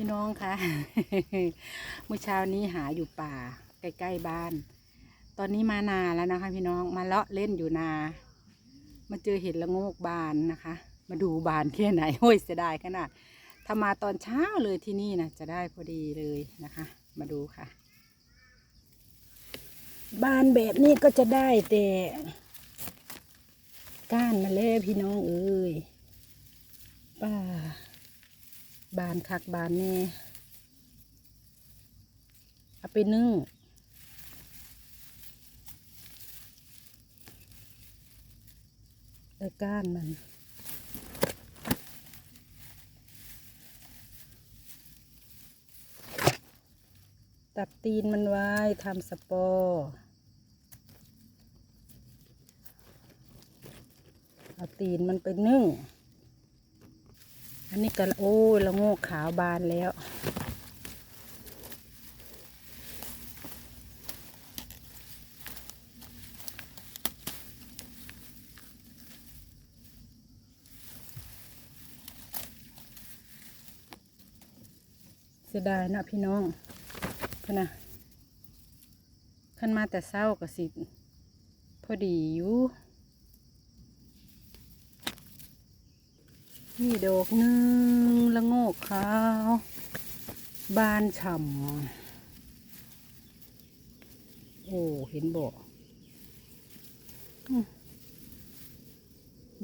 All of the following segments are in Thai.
พี่น้องคะเมื่อเช้านี้หาอยู่ป่าใกล้ๆบ้าน ตอนนี้มานาแล้วนะคะ พี่น้องมาเลาะเล่นอยู่นา มาเจอเห็ดละโงกบานนะคะ มาดูบานแค่ไหนโอ้ยเสียดายขนาดถ้ามาตอนเช้าเลยที่นี่นะจะได้พอดีเลยนะคะ มาดูค่ะ บานแบบนี้ก็จะได้แต่ก้านมาแล้วพี่น้องเอ้ยป้า บานคักบานแน่เอาไปนึ่งได้ก้านมันตัดตีนมันไว้ทำสปอร์เอาตีนมันไปนึ่ง อันนี้ก็โอ้ละโงกขาวบานแล้ว เสียดายนะพี่น้องพนะขันมาแต่เศร้าก็สิ พอดีอยู่ นี่ดอกนึ่งละโงกขาว บานฉ่ำ โอ้ เห็นบ่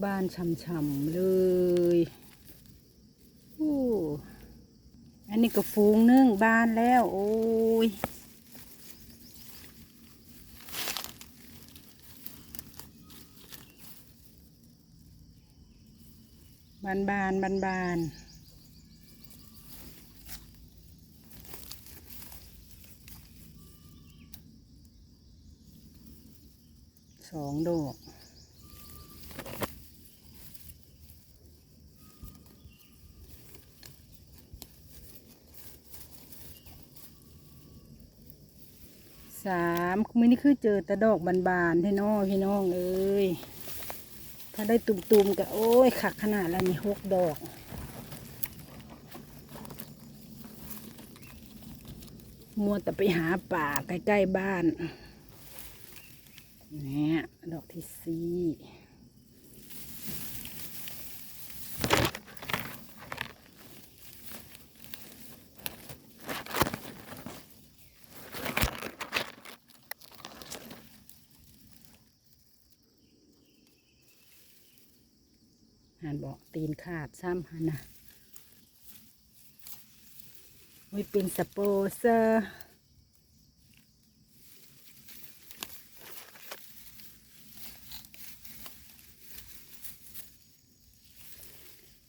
บานฉ่ำๆเลยโอ้อันนี้ก็ฟูงนึ่งบานแล้ว โอ้ย บานบานบานบานสองดอกสามมือนี่คือเจอแต่ดอกบานๆที่น้องพี่น้องเอ้ย ถ้าได้ตุ่มๆก็โอ้ยขักขนาดแล้วนี่หกดอก มัวแต่ไปหาป่าใกล้ ๆ บ้าน เนี่ย ดอกที่สี่หันบอกตีน ขาดซ้ำหันะไว้เป็นสปอเซอร์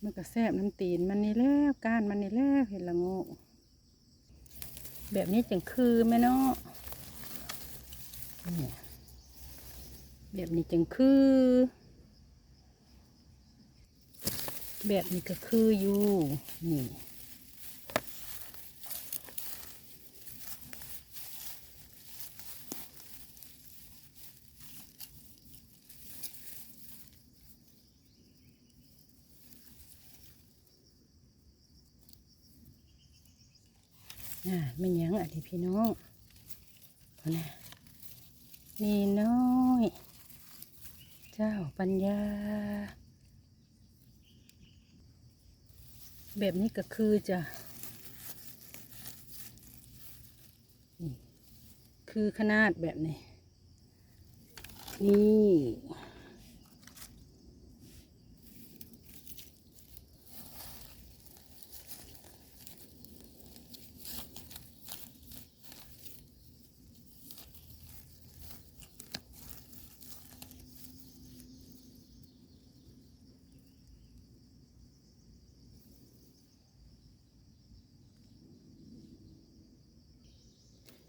มันก็แซบน้ำตีนมันนี่แล้วก้านมันนี่แล้วเห็นละโงกแบบนี้จังคือไหมเนาะแบบนี้จังคือ แบบนี้ก็คืออยู่นี่อ่าไม่ยังอะที่พี่น้องนะนี่น้อย เจ้าปัญญา แบบนี้ก็คือจะ คือขนาดแบบนี้ นี่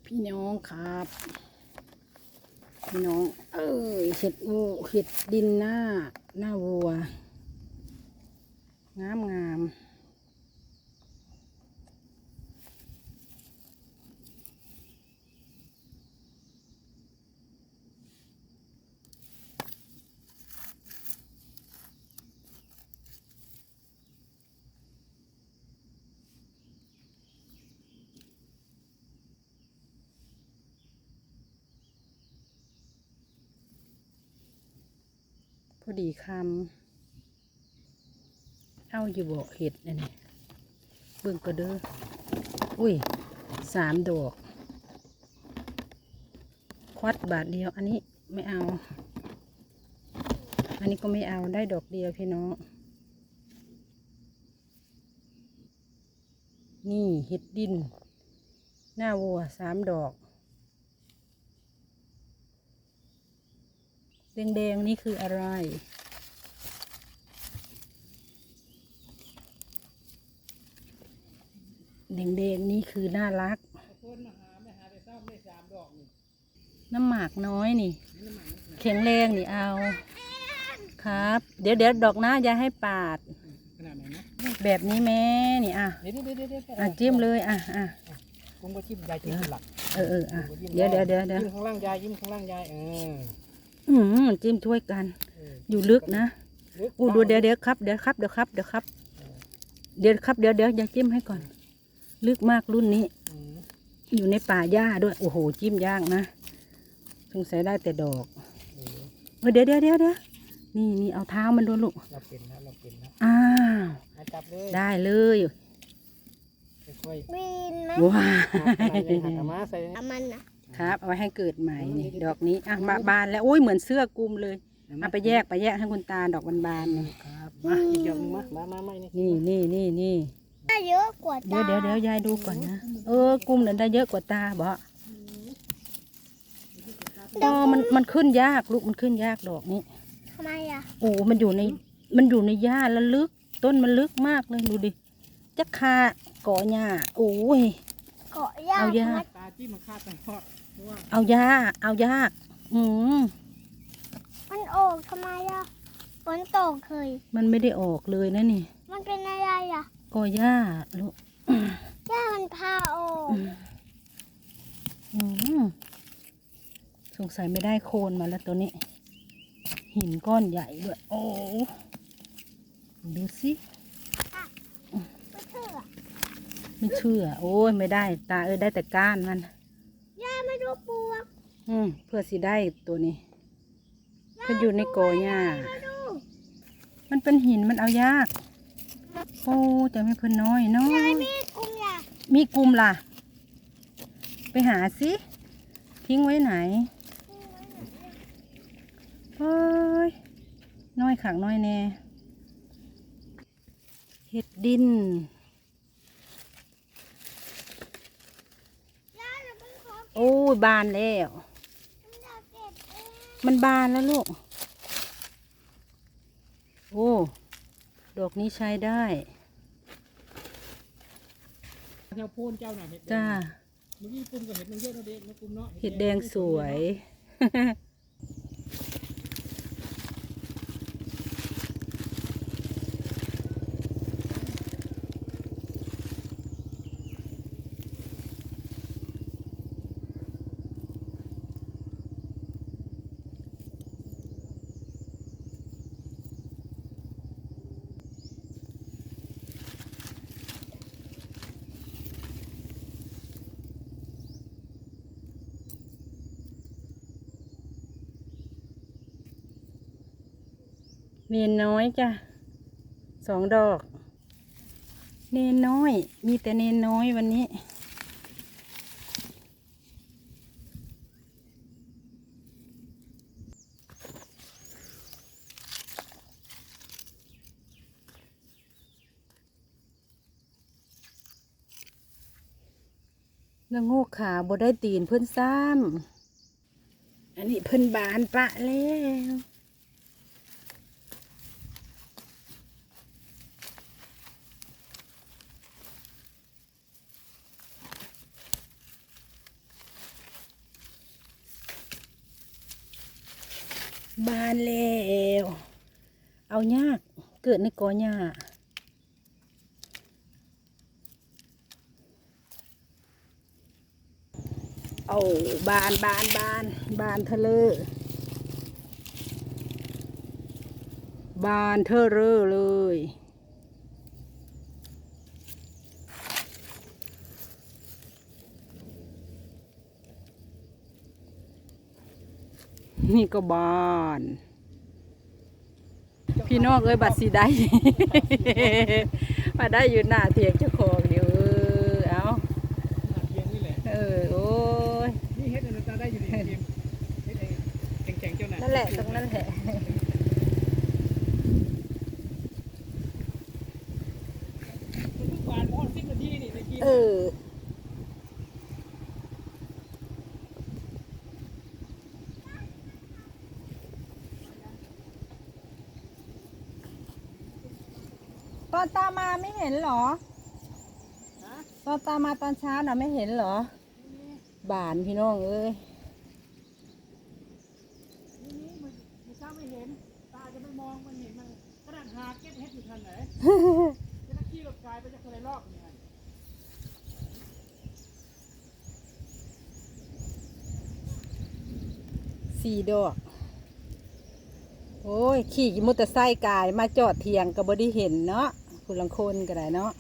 พี่น้องครับ พี่น้อง เอ้ยเห็ดงูเห็ดดินหน้า หน้าวัว งามงาม พอดีคำเอาอยู่บ่เห็ดนี่นี่เบิ่งก็เด้ออุ้ยสามดอก ควัดบาทเดียว อันนี้ไม่เอา อันนี้ก็ไม่เอาได้ดอกเดียวพี่น้อง นี่เห็ดดิน หน้าวัวสามดอก แดงๆนี่คืออะไร แดงๆนี่คือน่ารัก น้ำหมากน้อยนี่ แข็งแรงนี่เอา ครับ เดี๋ยวเดี๋ยวดอกหน้ายายให้ปาดขนาดไหนนะแบบนี้แม่นี่อะเดี๋ยวเดี๋ยวเดี๋ยวเดี๋ยวอะจิ้มเลยอะอะกุ้งก็จิ้มยายจิ้มเป็นหลัก เออเอออะ เดี๋ยวเดี๋ยวเดี๋ยวเดี๋ยวจิ้มข้างล่างยายจิ้มข้างล่างยายเออ อืมจิ้มถ้วยกันเอออยู่ลึกนะลึกอู้ดูเดี๋ยวเดี๋ยวครับเดี๋ยวครับเดี๋ยวครับเดี๋ยวครับ เดี๋ยวครับเดี๋ยวเดี๋ยวอย่าจิ้มให้ก่อน ลึกมากรุ่นนี้อืมอยู่ในป่าหญ้าด้วยโอ้โหจิ้มยากนะสงสัยได้แต่ดอกเออเออเดี๋ยวเดี๋ยวเดี๋ยวเดี๋ยวนี่นี่เอาเท้ามันดูลูกเราเป็นนะเราเป็นนะอ้าวมาจับเลยได้เลยค่อยวีนไหมว้าๆหักอะไรเลยหักเอามาใส่เอามันนะ ครับ เอาไว้ให้เกิดใหม่นี่ดอกนี้อะบาบานแล้วโอ้ยเหมือนเสื้อคลุมเลยเอาไปแยกไปแยกให้คุณตาดอกบานๆนี่ครับมาอีกดอกหนึงมามามาไม่นี่นี่นี่นี่นี่ได้เยอะกว่าเดี๋ยวเดี๋ยวเดี๋ยวยายดูก่อนนะเออกลุ่มนั้นได้เยอะกว่าตาบ่ตอมันมันขึ้นยากลูกมันขึ้นยากดอกนี้ทำไมอะโอ้มันอยู่ในมันอยู่ในหญ้าแล้วลึก ต้นมันลึกมากเลยดูดิจะคาเกาะหญ้าโอ้ยเกาะยากเอายากมัดตาจิ้มมันคาดไปทอด เพราะว่าเอาหญ้าเอายาก อืมมันออกทำไมอะฝนตกเคย มันไม่ได้ออกเลยนะนี่ มันเป็นอะไรอะกอหญ้าลูกย่ามันพาออกอืมสงสัยไม่ได้โคนมาแล้วตัวนี้ หินก้อนใหญ่ด้วย โอ้ดูสิไม่เชื่อไม่เชื่อโอ้ยไม่ได้ ตาเอ้ยได้แต่ก้านมันย่าไม่ ดูปลวกอืมเพื่อสิได้ตัวนี้ก็อยู่ในกอหญ้ามาดูมันเป็นหินมันเอายากโอ้แต่ไม่เพิ่นน้อยเนาะยายมีกลุ่มยามีกลุ่มล่ะ ไปหาสิทิ้งไว้ไหนเฮ้ยน้อยขังน้อยแน่เห็ดดิน ย่าเราเพิ่งขอ โอ้ยบานแล้วฉันอยากเก็บเองมันบานแล้วลูก โอ้ ดอกนี้ใช้ได้แถวโพนเจ้าหน่ะเห็ดแดงจ้า เมื่อกี้ปุ่มก็เห็ดมันเยอะเนาะเด็กนะปุ่มเนาะ เห็ดแดงสวย เนนน้อยจ้ะสองดอก เนนน้อย มีแต่เนนน้อยวันนี้แล้วงูขาบ่ได้ตีนเพิ่อนซ้ำ อันนี้เพิ่อนบานปะแล้ว บานแล้ว เอายาก เกิดในกอหญ้าเอาบานบานบานบานเทะเลบานเธอเรอเลย นี่ก็บาน พี่น้องเอ้ยบัตรสีได้ มาได้อยู่หน้าเถียงเจ้าของเดี๋ยวเออเอาหน้าเทียงนี่แหละเออโอ้ยนี่เฮ็ดอันนั้นตาได้อยู่นี่เทียมเฮ็ดไอ้แข็งๆเจ้าน่ะนั่นแหละตรงนั้นแหละมันเพิ่งหวานพอ10นาทีนี่ในกินเออตอนตามมาไม่เห็นเหรอฮะตอนตามมาตอนเช้าน่ะไม่เห็นเหรอ บานพี่น้องเอ้ยนี่นี่มันมันซ้าไม่เห็น ตาจะไม่มองมันเห็นมันขนาดหาเก็บเฮ็ดอยู่ทันไหนจะนักขี่รถกายไปจะคนละรอบนี่ไงสี่ดอก โอ้ย ขี่มอเตอร์ไซค์กายมาจอดเทียงกับบได้เห็นเนาะ คุณลังคนก็ได้เนาะ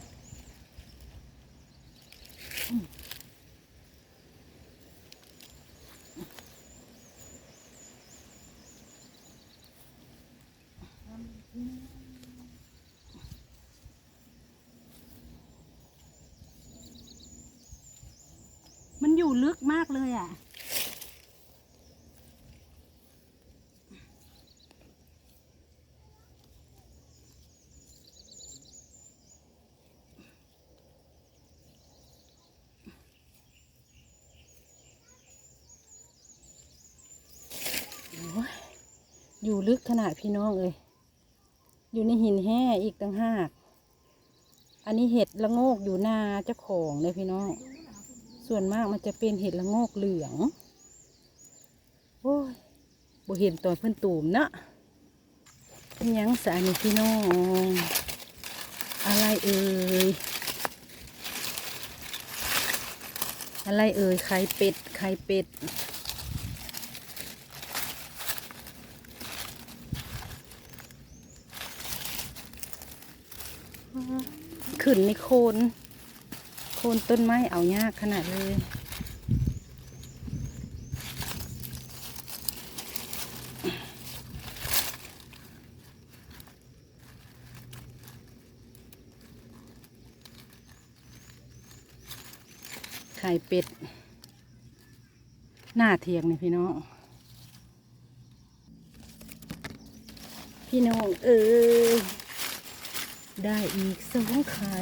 มันอยู่ลึกมากเลยอะ อยู่ลึกขนาดพี่น้องเลยอยู่ในหินแห่อีกต่างหาก อันนี้เห็ดละโงกอยู่นาเจ้าของเลยพี่น้อง ส่วนมากมันจะเป็นเห็ดละโงกเหลือง โอ้ยบ่เห็นตอนเพิ่นตูมนะเป็นยังสานี่พี่น้อง อะไรเอ่ย อะไรเอ่ยไข่เป็ดไข่เป็ด ขึ้นในโคน โคนต้นไม้เอายากขนาดเลยไข่เป็ด หน้าเทียงนี่พี่น้องพี่น้องเอ้ย ได้อีกสองไข่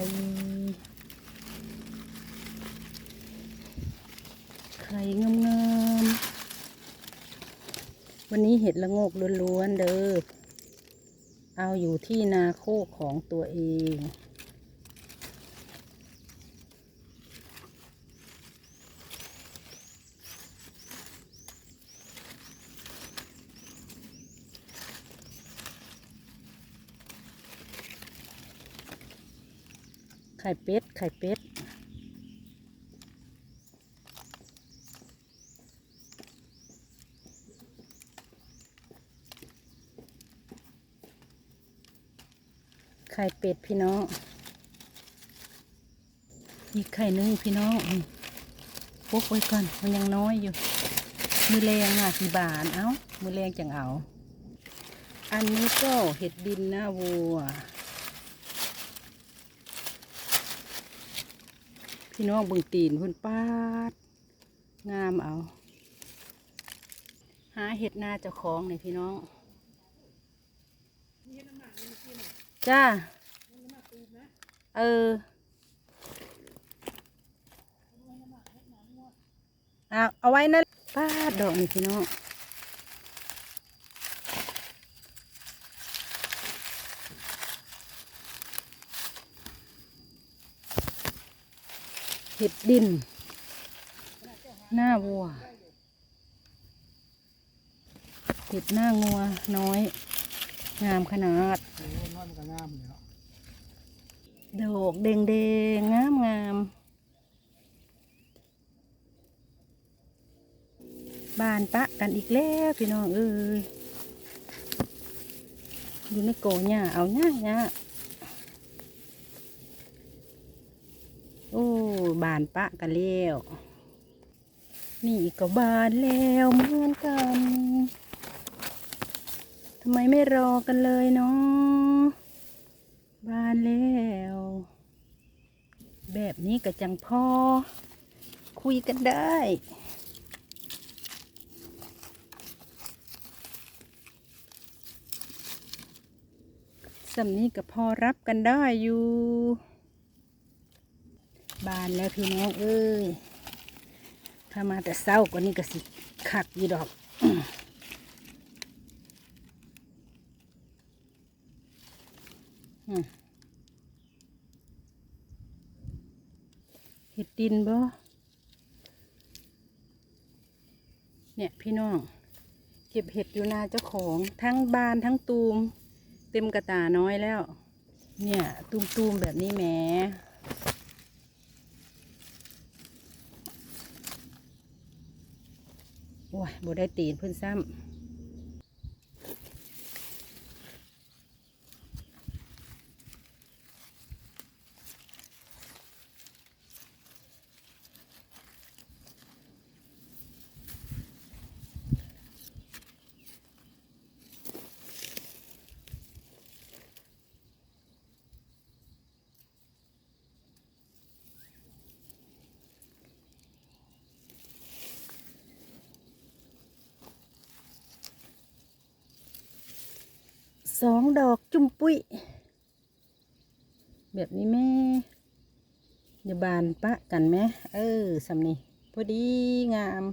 ไข่งามๆวันนี้เห็ดละโงกล้วนๆเด้อเอาอยู่ที่นาโคกของตัวเอง ไข่เป็ด ไข่เป็ด ไข่เป็ดพี่น้อง อีกไข่หนึงพี่น้องปุ๊บไว้ก่อนมันยังน้อยอยู่ มือแรงน่ะพี่บานเอ้า มือแรงจังเอา อันนี้ก็เห็ดดินหน้าวัว พี่น้องบิ่งตีนพุ่นปาด งามเอา หาเห็ดหน้าเจ้าของหน่ยพี่น้อง จ้า เออเอาเอาไว้นะป้าดดอกนี่พี่น้อง เห็ดดิน หน้าวัว เห็ดหน้างัวน้อย งามขนาดโอ้นอนก็งามแล้วดอกแดงแดงงามงามบานปะกันอีกแล้วพี่น้องเอ้ยอยู่ในโกหญ้าเอาหญ้าหญ้า โอ้บานปะกันแล้วนี่ก็บานแล้วเหมือนกันทำไมไม่รอกันเลยเนาะบานแล้ว แบบนี้ก็จังพอ คุยกันได้สำนี้ก็พอรับกันได้อยู่ บานแล้วพี่น้องเอ้ยถ้ามาแต่เศร้ากว่านี้ก็สิขักยู่ดอกเห็ดดินบ่เนี่ยพี่น้อง เก็บเห็ดอยู่นาเจ้าของ ทั้งบานทั้งตูม เต็มกระตาน้อยแล้ว เนี่ย ตูมตูมๆแบบนี้แหม โอ้ยบ่ได้ตีนเพิ่นซ้ำ สองดอกจุ่มปุ้ย แบบนี้แม่อย่าบานปะกันไหมเออสำนี้พอดีงาม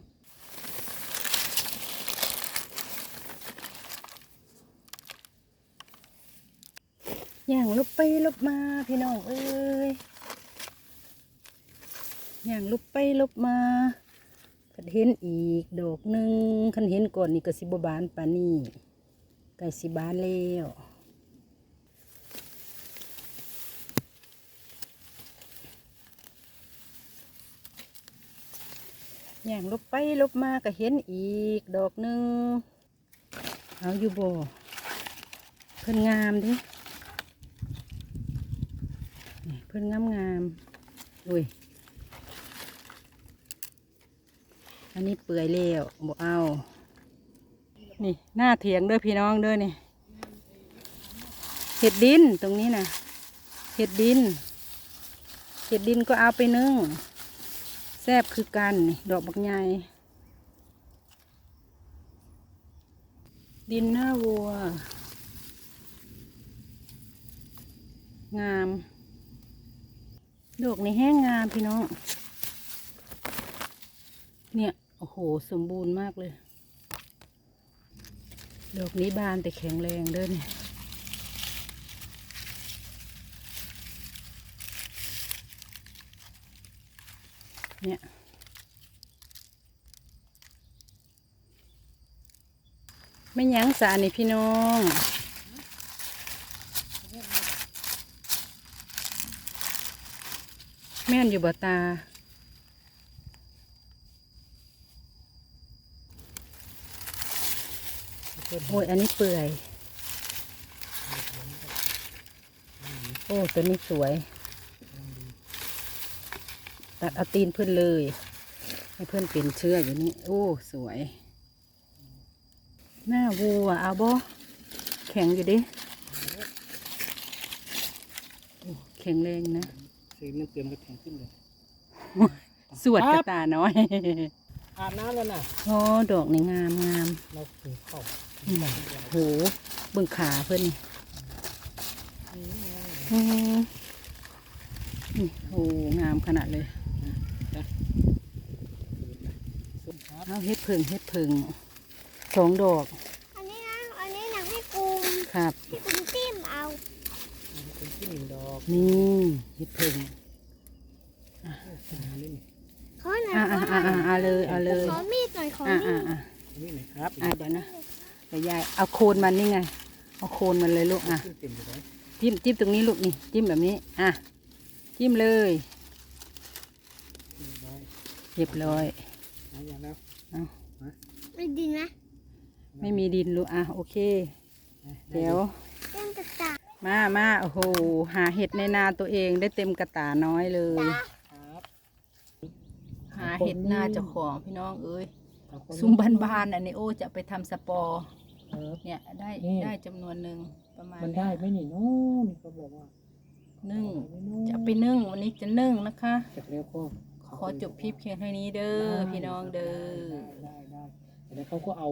อย่างลุบไปลุบมาพี่น้องเอ้ยอย่างลุบไปลุบมาคันเห็นอีกดอกหนึ่งคันเห็นก่อนนี่ก็สิบบานปานี่ ไก่สิบานแล้วอย่างลบไปลบมาก็เห็นอีกดอกหนึ่งเอาอยู่บ่เพิ่นงามดิเพิ่นงามงามๆอุ้ยอันนี้เปื่อยแล้วบ่เอา นี่หน้าเถียงด้อพี่น้องด้อนี่ เห็ดดินตรงนี้นะเห็ดดิน เห็ดดินก็เอาไปนึ่งแซ่บคือกันนี่ดอกบักใหญ่ดินหน้าวัว งาม ดอกในแห้งงามพี่น้อง เนี่ย โอ้โห สมบูรณ์มากเลย ดอกนี้บานแต่แข็งแรงเด้อเนี่ยเนี่ยไม่ยั้งสานี่พี่น้องแม่นอยู่บ่ตา โอ้ยอันนี้เปื่อย โอ้ตัวนี้สวย ตัดเอาตีนเพื่อนเลย ให้เพื่อนเป็นเชื้ออยู่นี่ โอ้ สวย หน้าวัวเอาบ่แข็งอยู่ดิโอ้แข็งแรงนะเสียงมันเตรียมกระแทงขึ้นเลย สวดกระตาน้อย อาบน้ำแล้วนะโอ้ดอกนี่งามงามเราถึงเข้าอืมโหเบิ่งขาเพื่อนนี่อืมนี่โหงามขนาดเลยส้มครับเอาเฮ็ดเพิงเฮ็ดเพิงสองดอก อันนี้นะ อันนี้นะให้กุมครับให้กุมจิ้มเอาเป็นที่หนึ่งดอก นี่เฮ็ดเพิงหาเล่น ขอหน่อยอ่าขออ่าหน่อ่าอยอ่าเลยเอาเลยขอมีดหน่อยขออ่ามีอ่าดอ่านี่หน่อยครับอ่าเดี๋ยวนะเดี๋ยวยายเอาโคนมันนี่ไง เอาโคนมันเลยลูกอะขึ้นเต็มอยู่เลยจิ้มจิ้มตรงนี้ลูกนี่จิ้มแบบนี้ อะ จิ้มเลยเรียบร้อยเรียบร้อยหาอย่างแล้วไม่ดีนะไม่มีดินลูกอะโอเคเดี๋ยว เต้นกระตามามาโอ้โห หาเห็ดในนาตัวเองได้เต็มกระตาน้อยเลยครับ หาเห็ดนาเจ้าของพี่น้องเอ้ยเอาคนซุ้มบานๆอันนี้โอ้จะไปทำสปอร์เอาอเนี่ยได้นี่ได้จำนวนหนึ่งประมาณมันได้ไหมนี่โน่นเขาบอกว่านึ่งจะจะไปนึ่งวันนี้จะนึ่งนะคะจากแล้วก็ขอจบคลิปเพียงเท่านี้เด้อพี่น้องเด้อได้ได้ได้แต่แล้วเขาก็เอา